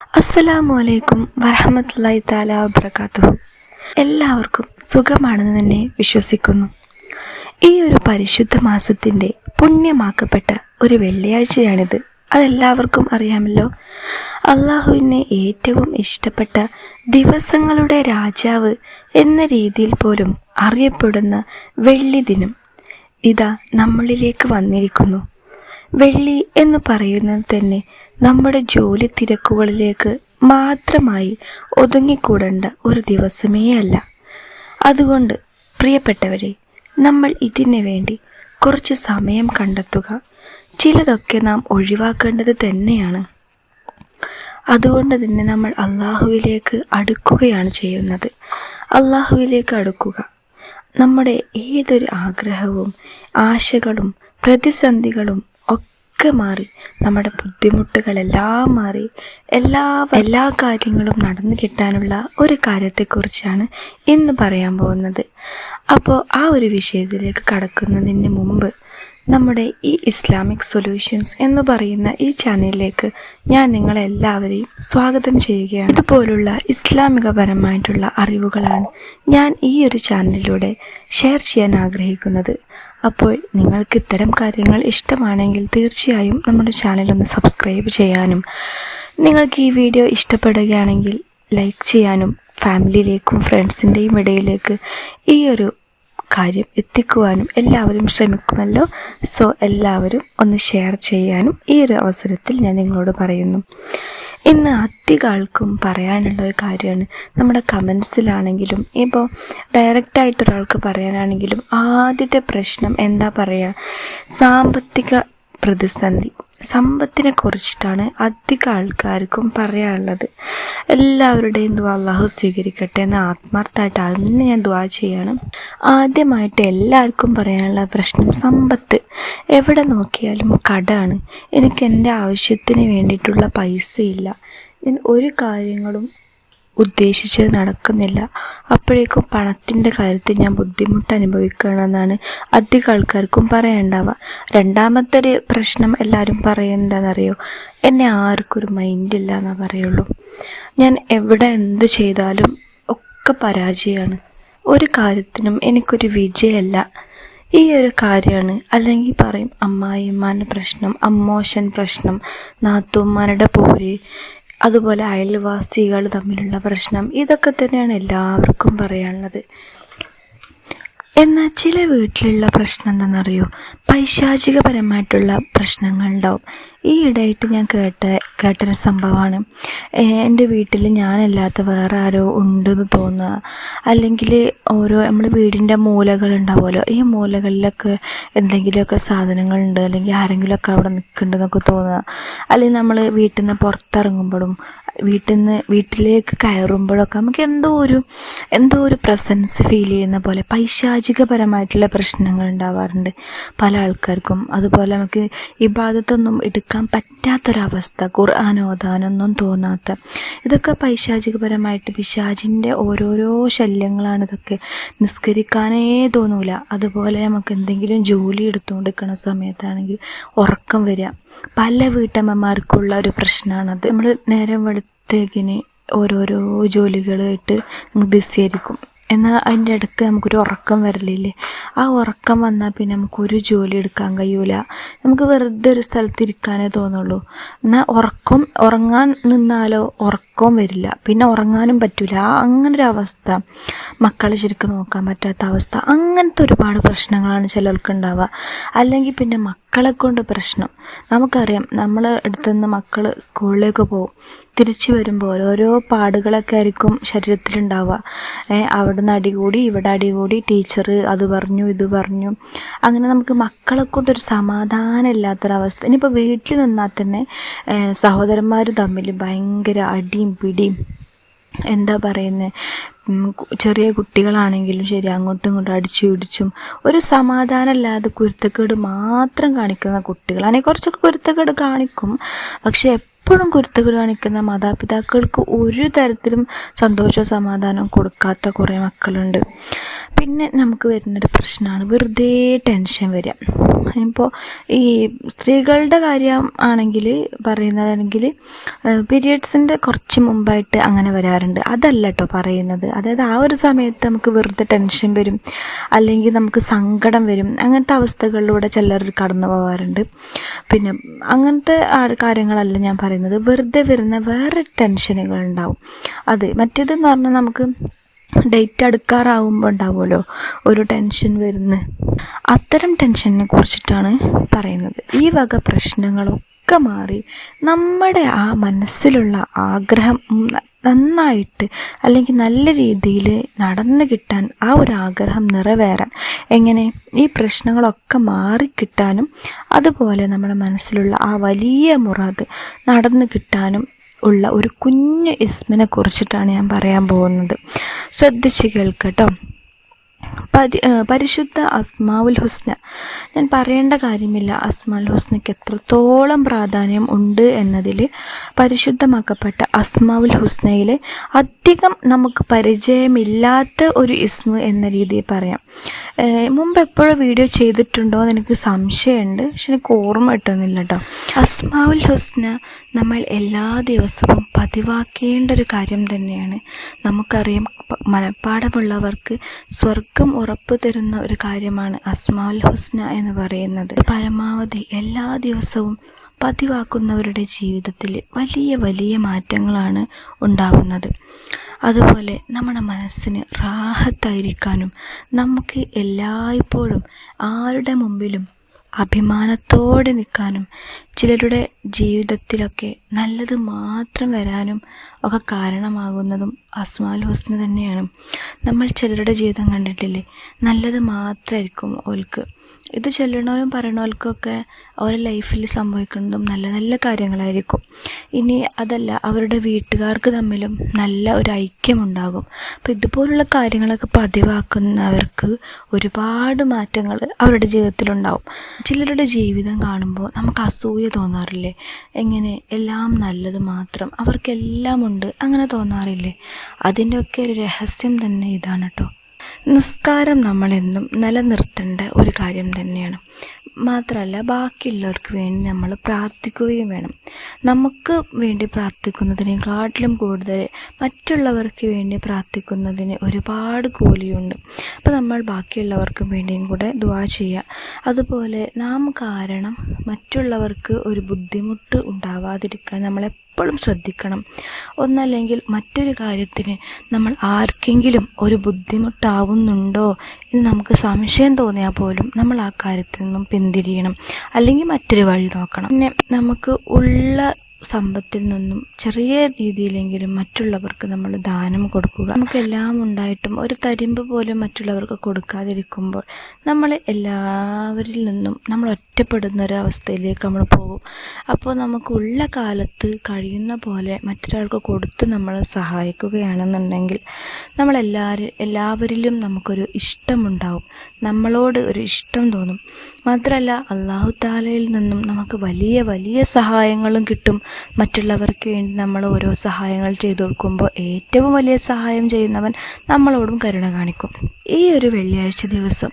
അസ്സലാമു അലൈക്കും വറഹമത്തല്ലായി താല വബർക്കാത്തുഹു എല്ലാവർക്കും സുഖമാണെന്ന് തന്നെ വിശ്വസിക്കുന്നു. ഈ ഒരു പരിശുദ്ധ മാസത്തിന്റെ പുണ്യമാക്കപ്പെട്ട ഒരു വെള്ളിയാഴ്ചയാണിത്. അതെല്ലാവർക്കും അറിയാമല്ലോ. അള്ളാഹുവിനെ ഏറ്റവും ഇഷ്ടപ്പെട്ട ദിവസങ്ങളുടെ രാജാവ് എന്ന രീതിയിൽ പോലും അറിയപ്പെടുന്ന വെള്ളി ദിനം ഇതാ നമ്മളിലേക്ക് വന്നിരിക്കുന്നു. വെള്ളി എന്ന് പറയുന്നത് തന്നെ നമ്മുടെ ജോലി തിരക്കുകളിലേക്ക് മാത്രമായി ഒതുങ്ങിക്കൂടേണ്ട ഒരു ദിവസമേ അല്ല. അതുകൊണ്ട് പ്രിയപ്പെട്ടവരെ നമ്മൾ ഇതിനു വേണ്ടി കുറച്ച് സമയം കണ്ടെത്തുക. ചിലതൊക്കെ നാം ഒഴിവാക്കേണ്ടത് തന്നെയാണ്. അതുകൊണ്ട് തന്നെ നമ്മൾ അള്ളാഹുവിലേക്ക് അടുക്കുകയാണ് ചെയ്യുന്നത്. അള്ളാഹുവിലേക്ക് അടുക്കുക. നമ്മുടെ ഏതൊരു ആഗ്രഹവും ആശകളും പ്രതിസന്ധികളും ഒക്കെ മാറി. നമ്മുടെ ബുദ്ധിമുട്ടുകളെല്ലാം മാറി. എല്ലാ എല്ലാ കാര്യങ്ങളും നടന്നു കിട്ടാനുള്ള ഒരു കാര്യത്തെക്കുറിച്ചാണ് ഇന്ന് പറയാൻ പോകുന്നത്. അപ്പോൾ ആ ഒരു വിഷയത്തിലേക്ക് കടക്കുന്നതിന് മുമ്പ് നമ്മുടെ ഈ ഇസ്ലാമിക് സൊല്യൂഷൻസ് എന്ന് പറയുന്ന ഈ ചാനലിലേക്ക് ഞാൻ നിങ്ങളെല്ലാവരെയും സ്വാഗതം ചെയ്യുകയാണ്. ഇതുപോലുള്ള ഇസ്ലാമികപരമായിട്ടുള്ള അറിവുകളാണ് ഞാൻ ഈ ഒരു ചാനലിലൂടെ ഷെയർ ചെയ്യാൻ ആഗ്രഹിക്കുന്നത്. അപ്പോൾ നിങ്ങൾക്ക് ഇത്തരം കാര്യങ്ങൾ ഇഷ്ടമാണെങ്കിൽ തീർച്ചയായും നമ്മുടെ ചാനലൊന്ന് സബ്സ്ക്രൈബ് ചെയ്യാനും നിങ്ങൾക്ക് ഈ വീഡിയോ ഇഷ്ടപ്പെടുകയാണെങ്കിൽ ലൈക്ക് ചെയ്യാനും ഫാമിലിയിലേക്കും ഫ്രണ്ട്സിന്റെയും ഇടയിലേക്ക് ഈ ഒരു കാര്യം എത്തിക്കുവാനും എല്ലാവരും ശ്രമിക്കുമല്ലോ. സോ എല്ലാവരും ഒന്ന് ഷെയർ ചെയ്യാനും ഈ ഒരു അവസരത്തിൽ ഞാൻ നിങ്ങളോട് പറയുന്നു. ഇന്ന് അധികം ആൾക്കും പറയാനുള്ള ഒരു കാര്യമാണ്. നമ്മുടെ കമൻസിലാണെങ്കിലും ഇപ്പോൾ ഡയറക്റ്റായിട്ട് ഒരാൾക്ക് പറയാനാണെങ്കിലും ആദ്യത്തെ പ്രശ്നം എന്താ പറയുക സാമ്പത്തിക പ്രതിസന്ധി. സമ്പത്തിനെ കുറിച്ചിട്ടാണ് അധിക ആൾക്കാർക്കും പറയാനുള്ളത്. എല്ലാവരുടെയും ദ്വാ അള്ളാഹു സ്വീകരിക്കട്ടെ എന്ന് ആത്മാർത്ഥമായിട്ട് അന്ന് ഞാൻ ദുവാ ചെയ്യണം. ആദ്യമായിട്ട് എല്ലാവർക്കും പറയാനുള്ള പ്രശ്നം സമ്പത്ത്. എവിടെ നോക്കിയാലും കടാണ് എനിക്ക് എന്റെ ആവശ്യത്തിന് വേണ്ടിയിട്ടുള്ള പൈസയില്ല. ഞാൻ ഒരു കാര്യങ്ങളും ഉദ്ദേശിച്ചത് നടക്കുന്നില്ല. അപ്പോഴേക്കും പണത്തിന്റെ കാര്യത്തിൽ ഞാൻ ബുദ്ധിമുട്ട് അനുഭവിക്കണമെന്നാണ് അധികം ആൾക്കാർക്കും പറയണ്ടാവുക. രണ്ടാമത്തെ ഒരു പ്രശ്നം എല്ലാവരും പറയുന്നതെന്നറിയോ എന്നെ ആർക്കും ഒരു മൈൻഡില്ല എന്നാ പറയുള്ളൂ. ഞാൻ എവിടെ എന്ത് ചെയ്താലും ഒക്കെ പരാജയമാണ്. ഒരു കാര്യത്തിനും എനിക്കൊരു വിജയമല്ല ഈ ഒരു കാര്യമാണ് അല്ലെങ്കിൽ പറയും അമ്മായിമാരുടെ പ്രശ്നം അമ്മോശൻ പ്രശ്നം നാത്തുമാരുടെ പോര് അതുപോലെ അയൽവാസികൾ തമ്മിലുള്ള പ്രശ്നം ഇതൊക്കെ തന്നെയാണ് എല്ലാവർക്കും പറയാനുള്ളത്. എന്നാൽ ചില വീട്ടിലുള്ള പ്രശ്നം എന്താണെന്നറിയോ പൈശാചികപരമായിട്ടുള്ള പ്രശ്നങ്ങൾ ഉണ്ടാവും ഈ ഇടയിട്ട് ഞാൻ കേട്ട കേട്ടൊരു സംഭവമാണ്. എന്റെ വീട്ടിൽ ഞാനല്ലാത്ത വേറെ ആരോ ഉണ്ടെന്ന് തോന്നുക. അല്ലെങ്കിൽ ഓരോ നമ്മുടെ വീടിന്റെ മൂലകൾ ഉണ്ടാവുമല്ലോ ഈ മൂലകളിലൊക്കെ എന്തെങ്കിലുമൊക്കെ സാധനങ്ങളുണ്ട്. അല്ലെങ്കിൽ ആരെങ്കിലുമൊക്കെ അവിടെ നിൽക്കുന്നുണ്ടെന്നൊക്കെ തോന്നുക. അല്ലെങ്കിൽ നമ്മൾ വീട്ടിൽ നിന്ന് പുറത്തിറങ്ങുമ്പോഴും വീട്ടിൽ നിന്ന് വീട്ടിലേക്ക് കയറുമ്പോഴൊക്കെ നമുക്ക് എന്തോ ഒരു എന്തോ ഒരു പ്രസൻസ് ഫീൽ ചെയ്യുന്ന പോലെ പൈശാചികപരമായിട്ടുള്ള പ്രശ്നങ്ങൾ ഉണ്ടാവാറുണ്ട് പല ആൾക്കാർക്കും. അതുപോലെ നമുക്ക് ഈ ഭാഗത്തൊന്നും എടുക്കാൻ പറ്റാത്തൊരവസ്ഥ ഖുർആൻ ഓതാനൊന്നും തോന്നാത്ത. ഇതൊക്കെ പൈശാചികപരമായിട്ട് പിശാചിന്റെ ഓരോരോ ശല്യങ്ങളാണ് ഇതൊക്കെ നിസ്കരിക്കാനേ തോന്നൂല. അതുപോലെ നമുക്ക് എന്തെങ്കിലും ജോലി എടുത്തുകൊണ്ടിരിക്കുന്ന സമയത്താണെങ്കിൽ ഉറക്കം വരിക. പല വീട്ടമ്മമാർക്കുള്ള ഒരു പ്രശ്നമാണത് നമ്മൾ നേരം വെളുത്തേക്കിന് ഓരോരോ ജോലികളായിട്ട് നമ്മൾ ബിസി ആയിരിക്കും. എന്നാൽ അതിന്റെ ഇടയ്ക്ക് നമുക്കൊരു ഉറക്കം വരലില്ലേ? ആ ഉറക്കം വന്നാൽ പിന്നെ നമുക്കൊരു ജോലി എടുക്കാൻ കഴിയൂല. നമുക്ക് വെറുതെ ഒരു സ്ഥലത്ത് ഇരിക്കാനേ തോന്നുള്ളൂ. എന്നാൽ ഉറക്കം ഉറങ്ങാൻ നിന്നാലോ ഉറക്കവും വരില്ല. പിന്നെ ഉറങ്ങാനും പറ്റില്ല അങ്ങനെ ഒരു അവസ്ഥ മക്കളെ ശരിക്കും നോക്കാൻ പറ്റാത്ത അവസ്ഥ. അങ്ങനത്തെ ഒരുപാട് പ്രശ്നങ്ങളാണ് ചിലർക്ക് ഉണ്ടാവുക അല്ലെങ്കിൽ പിന്നെ മക്കളെ കൊണ്ട് പ്രശ്നം. നമുക്കറിയാം നമ്മൾ അടുത്തുനിന്ന് മക്കൾ സ്കൂളിലേക്ക് പോകും. തിരിച്ചു വരുമ്പോൾ ഓരോരോ പാടുകളൊക്കെ ആയിരിക്കും ശരീരത്തിലുണ്ടാവുക. അവിടെ നിന്ന് അടികൂടി ഇവിടെ അടികൂടി ടീച്ചർ അത് പറഞ്ഞു ഇത് പറഞ്ഞു. അങ്ങനെ നമുക്ക് മക്കളെ കൊണ്ടൊരു സമാധാനം ഇല്ലാത്തൊരവസ്ഥ ഇനിയിപ്പോൾ വീട്ടിൽ നിന്നാൽ തന്നെ സഹോദരന്മാർ തമ്മിൽ ഭയങ്കര അടിയും പിടിയും എന്താ പറയുന്നത് ചെറിയ കുട്ടികളാണെങ്കിലും ശരി അങ്ങോട്ടും ഇങ്ങോട്ടും അടിച്ചു പിടിച്ചും ഒരു സമാധാനമില്ലാതെ കുരുത്തക്കേട് മാത്രം കാണിക്കുന്ന കുട്ടികളാണെങ്കിൽ കുറച്ചൊക്കെ കുരുത്തക്കേട് കാണിക്കും. പക്ഷേ എപ്പോഴും കുരുത്തക്കേട് കാണിക്കുന്ന മാതാപിതാക്കൾക്ക് ഒരു തരത്തിലും സന്തോഷവും സമാധാനവും കൊടുക്കാത്ത കുറേ മക്കളുണ്ട്. പിന്നെ നമുക്ക് വരുന്നൊരു പ്രശ്നമാണ് വെറുതെ ടെൻഷൻ വരിക ഇപ്പോൾ ഈ സ്ത്രീകളുടെ കാര്യം ആണെങ്കിൽ പറയുന്നതാണെങ്കിൽ പീരിയഡ്സിന്റെ കുറച്ച് മുമ്പായിട്ട് അങ്ങനെ വരാറുണ്ട്. അതല്ല കേട്ടോ പറയുന്നത്. അതായത് ആ ഒരു സമയത്ത് നമുക്ക് വെറുതെ ടെൻഷൻ വരും. അല്ലെങ്കിൽ നമുക്ക് സങ്കടം വരും. അങ്ങനത്തെ അവസ്ഥകളിലൂടെ ചിലർ കടന്നു പോകാറുണ്ട് പിന്നെ അങ്ങനത്തെ കാര്യങ്ങളല്ല ഞാൻ പറയുന്നത്. വെറുതെ വരുന്ന വേറെ ടെൻഷനുകൾ ഉണ്ടാവും. അത് മറ്റേതെന്ന് പറഞ്ഞാൽ നമുക്ക് ഡേറ്റ് അടുക്കാറാവുമ്പോൾ ഉണ്ടാവുമല്ലോ. ഒരു ടെൻഷൻ വരുന്ന. അത്തരം ടെൻഷനെ കുറിച്ചിട്ടാണ് പറയുന്നത്. ഈ വക പ്രശ്നങ്ങളൊക്കെ മാറി നമ്മുടെ ആ മനസ്സിലുള്ള ആഗ്രഹം നന്നായിട്ട് അല്ലെങ്കിൽ നല്ല രീതിയിൽ നടന്നു കിട്ടാൻ ആ ഒരു ആഗ്രഹം നിറവേറാൻ എങ്ങനെ ഈ പ്രശ്നങ്ങളൊക്കെ മാറിക്കിട്ടാനും അതുപോലെ നമ്മുടെ മനസ്സിലുള്ള ആ വലിയ മുറാദ് നടന്നു കിട്ടാനും ഉള്ള ഒരു കുഞ്ഞു ഇസ്മിനെ കുറിച്ചിട്ടാണ് ഞാൻ പറയാൻ പോകുന്നത്. ശ്രദ്ധിച്ച് കേൾക്കട്ടോ. പരി പരിശുദ്ധ അസ്മാവുൽ ഹുസ്ന. ഞാൻ പറയേണ്ട കാര്യമില്ല. അസ്മാൽ ഹുസ്നയ്ക്ക് എത്രത്തോളം പ്രാധാന്യം ഉണ്ട് എന്നതിൽ പരിശുദ്ധമാക്കപ്പെട്ട അസ്മാവുൽ ഹുസ്നയിലെ അധികം നമുക്ക് പരിചയമില്ലാത്ത ഒരു ഇസ്മു എന്ന രീതിയിൽ പറയാം. മുമ്പ് എപ്പോഴും വീഡിയോ ചെയ്തിട്ടുണ്ടോ എന്ന് എനിക്ക് സംശയമുണ്ട്. പക്ഷെ എനിക്ക് ഓർമ്മ കിട്ടുന്നില്ല കേട്ടോ അസ്മാവുൽ ഹുസ്ന നമ്മൾ എല്ലാ ദിവസവും പതിവാക്കേണ്ട ഒരു കാര്യം തന്നെയാണ്. നമുക്കറിയാം മനപ്പാടമുള്ളവർക്ക് സ്വർഗം ഉറപ്പു തരുന്ന ഒരു കാര്യമാണ് അസ്മാൽ ഹുസ്ന എന്ന് പറയുന്നത്. പരമാവധി എല്ലാ ദിവസവും പതിവാക്കുന്നവരുടെ ജീവിതത്തിൽ വലിയ വലിയ മാറ്റങ്ങളാണ് ഉണ്ടാവുന്നത്. അതുപോലെ നമ്മുടെ മനസ്സിന് റാഹത്തായിരിക്കാനും നമുക്ക് എല്ലായ്പ്പോഴും ആരുടെ മുമ്പിലും അഭിമാനത്തോടെ നിൽക്കാനും ചിലരുടെ ജീവിതത്തിലൊക്കെ നല്ലത് മാത്രം വരാനും ഒക്കെ കാരണമാകുന്നതും അസ്മാൽ ഹുസ്ന തന്നെയാണ്. നമ്മൾ ചിലരുടെ ജീവിതം കണ്ടിട്ടില്ലേ? നല്ലത് മാത്രമായിരിക്കും ഓൽക്ക്. ഇത് ചൊല്ലണവരും പറയണവർക്കൊക്കെ അവരുടെ ലൈഫിൽ സംഭവിക്കുന്നതും നല്ല നല്ല കാര്യങ്ങളായിരിക്കും. ഇനി അതല്ല അവരുടെ വീട്ടുകാർക്ക് തമ്മിലും നല്ല ഒരു ഐക്യമുണ്ടാകും. അപ്പോൾ ഇതുപോലുള്ള കാര്യങ്ങളൊക്കെ പതിവാക്കുന്നവർക്ക് ഒരുപാട് മാറ്റങ്ങൾ അവരുടെ ജീവിതത്തിലുണ്ടാവും. ചിലരുടെ ജീവിതം കാണുമ്പോൾ നമുക്ക് അസൂയ തോന്നാറില്ലേ? എങ്ങനെ എല്ലാം നല്ലത് മാത്രം അവർക്കെല്ലാം ഉണ്ട് അങ്ങനെ തോന്നാറില്ലേ? അതിന്റെയൊക്കെ ഒരു രഹസ്യം തന്നെ ഇതാണ് കേട്ടോ നിസ്കാരം നമ്മളെന്നും നിലനിർത്തേണ്ട ഒരു കാര്യം തന്നെയാണ്. മാത്രമല്ല ബാക്കിയുള്ളവർക്ക് വേണ്ടി നമ്മൾ പ്രാർത്ഥിക്കുകയും വേണം. നമുക്ക് വേണ്ടി പ്രാർത്ഥിക്കുന്നതിനെക്കാട്ടിലും കൂടുതൽ മറ്റുള്ളവർക്ക് വേണ്ടി പ്രാർത്ഥിക്കുന്നതിന് ഒരുപാട് കൂലിയുണ്ട്. അപ്പോൾ നമ്മൾ ബാക്കിയുള്ളവർക്കും വേണ്ടിയും കൂടെ ദുവാ ചെയ്യുക. അതുപോലെ നാം കാരണം മറ്റുള്ളവർക്ക് ഒരു ബുദ്ധിമുട്ട് ഉണ്ടാവാതിരിക്കാൻ നമ്മളെ എപ്പോഴും ശ്രദ്ധിക്കണം. ഒന്നല്ലെങ്കിൽ മറ്റൊരു കാര്യത്തിന് നമ്മൾ ആർക്കെങ്കിലും ഒരു ബുദ്ധിമുട്ടാവുന്നുണ്ടോ എന്ന് നമുക്ക് സംശയം തോന്നിയാൽ പോലും നമ്മൾ ആ കാര്യത്തിൽ നിന്നും പിന്തിരിയണം. അല്ലെങ്കിൽ മറ്റൊരു വഴി നോക്കണം. പിന്നെ നമുക്ക് ഉള്ള സമ്പത്തിൽ നിന്നും ചെറിയ രീതിയിലെങ്കിലും മറ്റുള്ളവർക്ക് നമ്മൾ ദാനം കൊടുക്കുക. നമുക്കെല്ലാം ഉണ്ടായിട്ടും ഒരു തരിമ്പ് പോലും മറ്റുള്ളവർക്ക് കൊടുക്കാതിരിക്കുമ്പോൾ നമ്മൾ എല്ലാവരിൽ നിന്നും നമ്മൾ ഒറ്റപ്പെടുന്ന ഒരവസ്ഥയിലേക്ക് നമ്മൾ പോകും. അപ്പോൾ നമുക്കുള്ള കാലത്ത് കഴിയുന്ന പോലെ മറ്റൊരാൾക്ക് കൊടുത്ത് നമ്മൾ സഹായിക്കുകയാണെന്നുണ്ടെങ്കിൽ നമ്മളെല്ലാവരും എല്ലാവരിലും നമുക്കൊരു ഇഷ്ടമുണ്ടാവും. നമ്മളോട് ഒരു ഇഷ്ടം തോന്നും. മാത്രമല്ല അള്ളാഹു താലയിൽ നിന്നും നമുക്ക് വലിയ വലിയ സഹായങ്ങളും കിട്ടും. മറ്റുള്ളവർക്ക് വേണ്ടി നമ്മൾ ഓരോ സഹായങ്ങൾ ചെയ്തു കൊടുക്കുമ്പോൾ ഏറ്റവും വലിയ സഹായം ചെയ്യുന്നവൻ നമ്മളോടും കരുണ കാണിക്കും. ഈ ഒരു വെള്ളിയാഴ്ച ദിവസം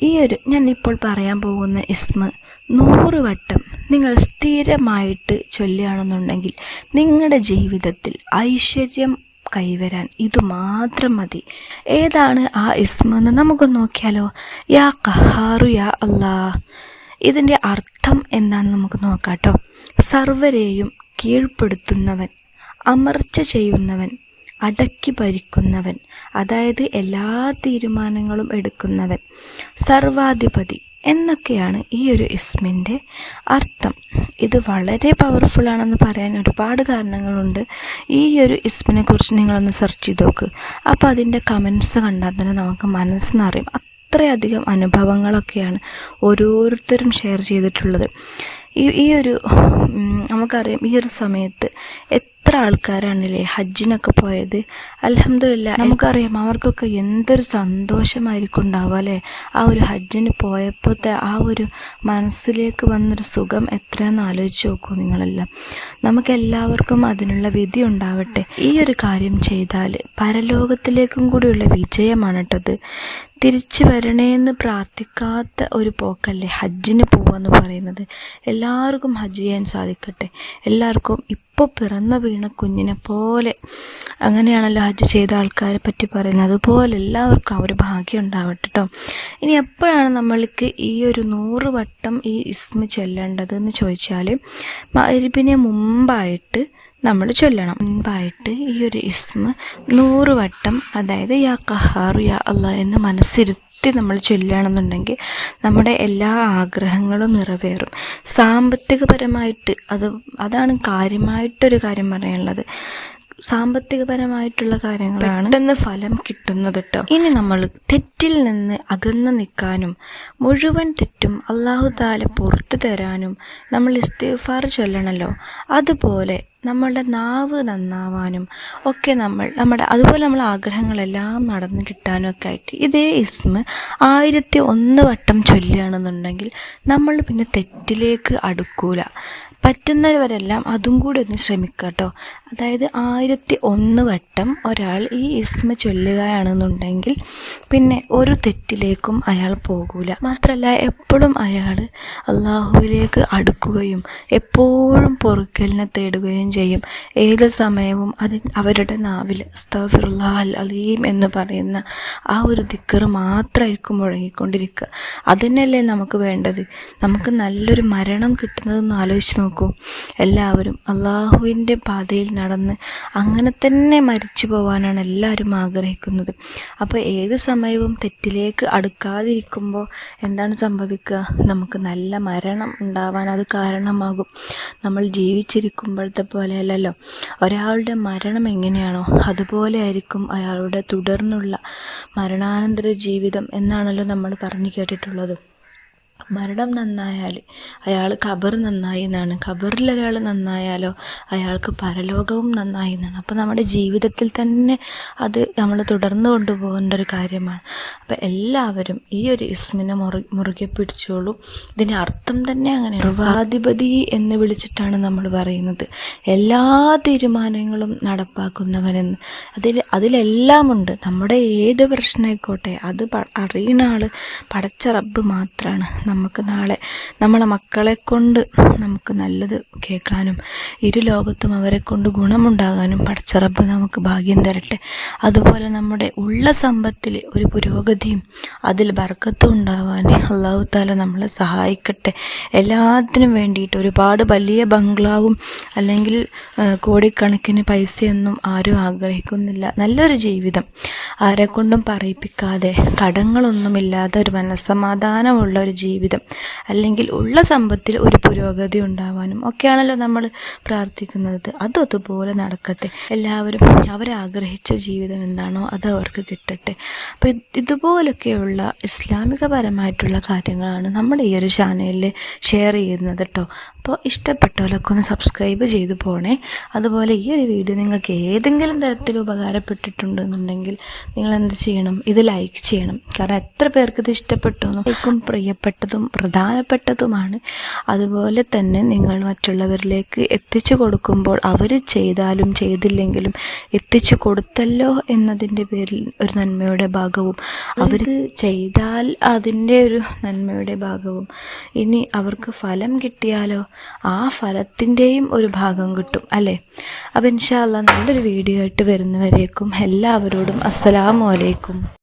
ഈ ഒരു ഞാൻ ഇപ്പോൾ പറയാൻ പോകുന്ന ഇസ്മ നൂറ് വട്ടം നിങ്ങൾ സ്ഥിരമായിട്ട് ചൊല്ലുകയാണെന്നുണ്ടെങ്കിൽ നിങ്ങളുടെ ജീവിതത്തിൽ ഐശ്വര്യം കൈവരാൻ ഇത് മാത്രം മതി. ഏതാണ് ആ ഇസ്മെന്ന് നമുക്ക് നോക്കിയാലോ? യാ കഹാറു യാ അല്ലാ ഇതിന്റെ അർത്ഥം എന്താണെന്ന് നമുക്ക് നോക്കാം കേട്ടോ. സർവരെയും കീഴ്പ്പെടുത്തുന്നവൻ അമർച്ച ചെയ്യുന്നവൻ അടക്കി ഭരിക്കുന്നവൻ അതായത് എല്ലാ തീരുമാനങ്ങളും എടുക്കുന്നവൻ സർവാധിപതി എന്നൊക്കെയാണ് ഈ ഒരു ഇസ്മിന്റെ അർത്ഥം. ഇത് വളരെ പവർഫുൾ ആണെന്ന് പറയാൻ ഒരുപാട് കാരണങ്ങളുണ്ട്. ഈ ഒരു ഇസ്മിനെ കുറിച്ച് നിങ്ങളൊന്ന് സെർച്ച് ചെയ്ത് നോക്ക്. അപ്പോൾ അതിന്റെ കമൻസ് കണ്ടാൽ തന്നെ നമുക്ക് മനസ്സിനറിയും. അത്രയധികം അനുഭവങ്ങളൊക്കെയാണ് ഓരോരുത്തരും ഷെയർ ചെയ്തിട്ടുള്ളത്. ഈ ഈ ഒരു നമുക്കറിയാം ഈ ഒരു സമയത്ത് എത്ര ആൾക്കാരാണല്ലേ ഹജ്ജിനൊക്കെ പോയത്? അലഹമില്ല നമുക്കറിയാം അവർക്കൊക്കെ എന്തൊരു സന്തോഷമായിരിക്കും ഉണ്ടാവുക അല്ലേ ആ ഒരു ഹജ്ജിന് പോയപ്പോഴത്തെ ആ ഒരു മനസ്സിലേക്ക് വന്നൊരു സുഖം എത്രയാണെന്ന് ആലോചിച്ച് നോക്കൂ നിങ്ങളെല്ലാം. നമുക്ക് എല്ലാവർക്കും അതിനുള്ള വിധി ഉണ്ടാവട്ടെ. ഈ ഒരു കാര്യം ചെയ്താൽ പരലോകത്തിലേക്കും കൂടിയുള്ള വിജയമാണ് കേട്ടത് തിരിച്ചു വരണേന്ന് പ്രാർത്ഥിക്കാത്ത ഒരു പോക്കല്ലേ ഹജ്ജിന് പോവാന്ന് പറയുന്നത്? എല്ലാവർക്കും ഹജ്ജ് ചെയ്യാൻ സാധിക്കട്ടെ. എല്ലാവർക്കും ഇപ്പോൾ പിറന്ന വീണ കുഞ്ഞിനെ പോലെ. അങ്ങനെയാണല്ലോ ഹജ്ജ് ചെയ്ത ആൾക്കാരെ പറ്റി പറയുന്നത്. അതുപോലെ എല്ലാവർക്കും ആ ഒരു ഭാഗ്യം ഉണ്ടാവട്ടെ കേട്ടോ ഇനി എപ്പോഴാണ് നമ്മൾക്ക് ഈ ഒരു നൂറ് വട്ടം ഈ ഇസ്മ ചൊല്ലേണ്ടത് എന്ന് ചോദിച്ചാൽ മരിബിനെ മുമ്പായിട്ട് നമ്മൾ ചൊല്ലണം. മുൻപായിട്ട് ഈ ഒരു ഇസ്മ നൂറ് വട്ടം അതായത് യാ കഹാറു യാ അല്ല എന്ന് മനസ്സിരുത്തി നമ്മൾ ചൊല്ലുകയാണെന്നുണ്ടെങ്കിൽ നമ്മുടെ എല്ലാ ആഗ്രഹങ്ങളും നിറവേറും. സാമ്പത്തികപരമായിട്ട് അത് അതാണ് കാര്യമായിട്ടൊരു കാര്യം പറയാനുള്ളത്. സാമ്പത്തികപരമായിട്ടുള്ള കാര്യങ്ങളാണ് പെട്ടെന്ന് ഫലം കിട്ടുന്നത് കേട്ടോ ഇനി നമ്മൾ തെറ്റിൽ നിന്ന് അകന്നു നിൽക്കാനും മുഴുവൻ തെറ്റും അള്ളാഹു താല പുറത്തു തരാനും നമ്മൾ ഇസ്തിഫാർ ചൊല്ലണമല്ലോ അതുപോലെ നമ്മളുടെ നാവ് നന്നാവാനും ഒക്കെ നമ്മൾ നമ്മുടെ അതുപോലെ നമ്മൾ ആഗ്രഹങ്ങളെല്ലാം നടന്നു കിട്ടാനും ഒക്കെ ആയിട്ട് ഇതേ ഇസ്മ ആയിരത്തി ഒന്ന് വട്ടം ചൊല്ലുകയാണെന്നുണ്ടെങ്കിൽ നമ്മൾ പിന്നെ തെറ്റിലേക്ക് അടുക്കൂല. പറ്റുന്നവരെല്ലാം അതും കൂടി ഒന്ന് ശ്രമിക്കുക കേട്ടോ. അതായത് ആയിരത്തി ഒന്ന് വട്ടം ഒരാൾ ഈ ഇസ്മ ചൊല്ലുകയാണെന്നുണ്ടെങ്കിൽ പിന്നെ ഒരു തെറ്റിലേക്കും അയാൾ പോകൂല. മാത്രമല്ല എപ്പോഴും അയാൾ അള്ളാഹുവിലേക്ക് അടുക്കുകയും എപ്പോഴും പൊറുക്കലിനെ തേടുകയും ചെയ്യും. ഏത് സമയവും അത് അവരുടെ നാവിൽ അസ്താഫിറുല്ലാഹൽ അലീം എന്ന് പറയുന്ന ആ ഒരു ദിക്കറ് മാത്രമായിരിക്കും മുഴങ്ങിക്കൊണ്ടിരിക്കുക. അതന്നെയല്ലേ നമുക്ക് വേണ്ടത്? നമുക്ക് നല്ലൊരു മരണം കിട്ടുന്നതെന്ന് ആലോചിച്ച് നോക്കൂ എല്ലാവരും അള്ളാഹുവിന്റെ പാതയിൽ നടന്ന് അങ്ങനെ തന്നെ മരിച്ചു പോകാനാണ് എല്ലാവരും ആഗ്രഹിക്കുന്നത്. അപ്പോൾ ഏത് സമയവും തെറ്റിലേക്ക് അടുക്കാതിരിക്കുമ്പോൾ എന്താണ് സംഭവിക്കുക? നമുക്ക് നല്ല മരണം ഉണ്ടാവാൻ അത് കാരണമാകും. നമ്മൾ ജീവിച്ചിരിക്കുമ്പോഴത്തെ പോലെയല്ലല്ലോ. ഒരാളുടെ മരണം എങ്ങനെയാണോ അതുപോലെ ആയിരിക്കും അയാളുടെ തുടർന്നുള്ള മരണാനന്തര ജീവിതം എന്നാണല്ലോ നമ്മൾ പറഞ്ഞു കേട്ടിട്ടുള്ളത്. മരണം നന്നായാൽ അയാൾ ഖബർ നന്നായി എന്നാണ്. ഖബറിൽ ഒരാൾ നന്നായാലോ അയാൾക്ക് പരലോകവും നന്നായി എന്നാണ്. അപ്പോൾ നമ്മുടെ ജീവിതത്തിൽ തന്നെ അത് നമ്മൾ തുടർന്ന് കൊണ്ടുപോകേണ്ട ഒരു കാര്യമാണ്. അപ്പോൾ എല്ലാവരും ഈ ഒരു ഇസ്മിനെ മുറു മുറുകെ പിടിച്ചോളൂ. ഇതിന്റെ അർത്ഥം തന്നെ അങ്ങനെ സർവാധിപതി എന്ന് വിളിച്ചിട്ടാണ് നമ്മൾ പറയുന്നത്. എല്ലാ തീരുമാനങ്ങളും നടപ്പാക്കുന്നവനെന്ന് അതിൽ അതിലെല്ലാം ഉണ്ട് നമ്മുടെ ഏത് പ്രശ്നമായിക്കോട്ടെ അത് അറിയുന്ന ആൾ പടച്ച റബ്ബ് മാത്രമാണ് നമുക്ക് നാളെ നമ്മളെ മക്കളെ കൊണ്ട് നമുക്ക് നല്ലത് കേൾക്കാനും ഇരു ലോകത്തും അവരെ കൊണ്ട് ഗുണമുണ്ടാകാനും പടച്ചറബ് നമുക്ക് ഭാഗ്യം തരട്ടെ. അതുപോലെ നമ്മുടെ ഉള്ള സമ്പത്തിൽ ഒരു പുരോഗതിയും അതിൽ ബർക്കത്തും ഉണ്ടാവാൻ അള്ളാഹു താല നമ്മളെ സഹായിക്കട്ടെ. എല്ലാത്തിനും വേണ്ടിയിട്ട് ഒരുപാട് വലിയ ബംഗ്ലാവും അല്ലെങ്കിൽ കോടിക്കണക്കിന് പൈസയൊന്നും ആരും ആഗ്രഹിക്കുന്നില്ല. നല്ലൊരു ജീവിതം. ആരെക്കൊണ്ടും പറയിപ്പിക്കാതെ കടങ്ങളൊന്നുമില്ലാതെ ഒരു മനസ്സമാധാനമുള്ള ഒരു ജീവിതം അല്ലെങ്കിൽ ഉള്ള സമ്പത്തിൽ ഒരു പുരോഗതി ഉണ്ടാവാനും ഒക്കെയാണല്ലോ നമ്മൾ പ്രാർത്ഥിക്കുന്നത്. അതും അതുപോലെ നടക്കട്ടെ. എല്ലാവരും അവരാഗ്രഹിച്ച ജീവിതം എന്താണോ അത് അവർക്ക് കിട്ടട്ടെ. അപ്പോൾ ഇതുപോലൊക്കെയുള്ള ഇസ്ലാമികപരമായിട്ടുള്ള കാര്യങ്ങളാണ് നമ്മൾ ഈ ഒരു ചാനലിൽ ഷെയർ ചെയ്യുന്നത് കേട്ടോ അപ്പോൾ ഇഷ്ടപ്പെട്ടവരൊക്കെ ഒന്ന് സബ്സ്ക്രൈബ് ചെയ്തു പോണേ. അതുപോലെ ഈ ഒരു വീഡിയോ നിങ്ങൾക്ക് ഏതെങ്കിലും തരത്തിൽ ഉപകാരപ്പെട്ടിട്ടുണ്ടെന്നുണ്ടെങ്കിൽ നിങ്ങൾ എന്ത് ചെയ്യണം? ഇത് ലൈക്ക് ചെയ്യണം. കാരണം എത്ര പേർക്ക് ഇത് ഇഷ്ടപ്പെട്ടു എന്നും പ്രിയപ്പെട്ടതും പ്രധാനപ്പെട്ടതുമാണ്. അതുപോലെ തന്നെ നിങ്ങൾ മറ്റുള്ളവരിലേക്ക് എത്തിച്ചു കൊടുക്കുമ്പോൾ അവർ ചെയ്താലും ചെയ്തില്ലെങ്കിലും എത്തിച്ചു കൊടുത്തല്ലോ എന്നതിന്റെ പേരിൽ ഒരു നന്മയുടെ ഭാഗവും അവർ ചെയ്താൽ അതിന്റെ ഒരു നന്മയുടെ ഭാഗവും. ഇനി അവർക്ക് ഫലം കിട്ടിയാലോ? ആ ഫലത്തിന്റെയും ഒരു ഭാഗം കിട്ടും അല്ലേ? അപ്പം ഇൻഷാല്ല നല്ലൊരു വീഡിയോ ആയിട്ട് വരുന്നവരേക്കും എല്ലാവരോടും അസ്സലാമു അലൈക്കും.